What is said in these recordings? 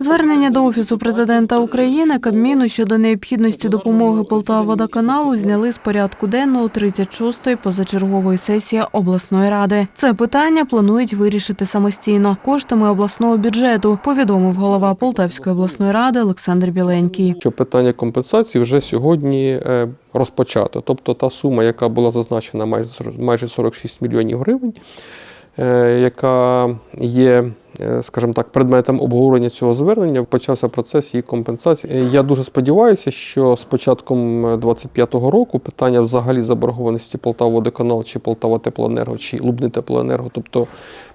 Звернення до офісу президента України Кабміну щодо необхідності допомоги Полтаводоканалу зняли з порядку денного 36-ї позачергової сесії обласної ради. Це питання планують вирішити самостійно коштами обласного бюджету. Повідомив голова Полтавської обласної ради Олександр Біленький. що питання компенсації вже сьогодні е, розпочато. Тобто та сума, яка була зазначена майже сор- майже 46 мільйонів гривень, е, яка є, скажімо так, предметом обговорення цього звернення, почався процес її компенсації. Е, Я дуже сподіваюся, що з початком 2025 року питання взагалі заборгованості Полтаводоканал чи Полтава Теплоенерго чи Лубни Теплоенерго, тобто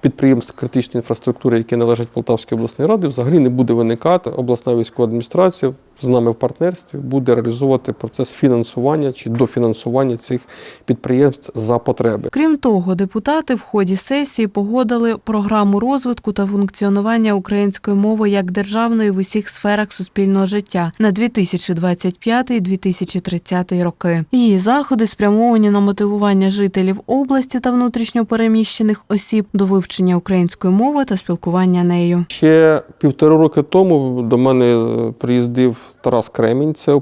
підприємств критичної інфраструктури, які належать Полтавській обласній раді, взагалі не буде виникати. Обласна військова адміністрація з нами в партнерстві буде реалізовувати процес фінансування чи дофінансування цих підприємств за потреби. Крім того, депутати в ході сесії погодили програму розвитку та функціонування української мови як державної в усіх сферах суспільного життя на 2025-2030 роки. Її заходи спрямовані на мотивування жителів області та внутрішньопереміщених осіб до вивчення української мови та спілкування нею. Ще півтори роки тому до мене е, приїздив Тарас Кремінь, це е,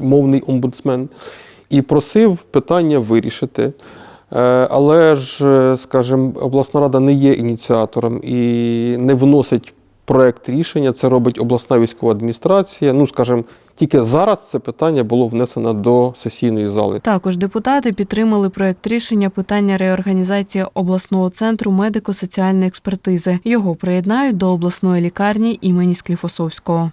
мовний омбудсмен, і просив питання вирішити. Е, Але ж, е, скажімо, обласна рада не є ініціатором і не вносить проект рішення. Це робить обласна військова адміністрація. Ну, скажімо, тільки зараз це питання було внесено до сесійної зали. Також депутати підтримали проект рішення питання реорганізації обласного центру медико-соціальної експертизи. Його приєднають до обласної лікарні імені Скліфосовського.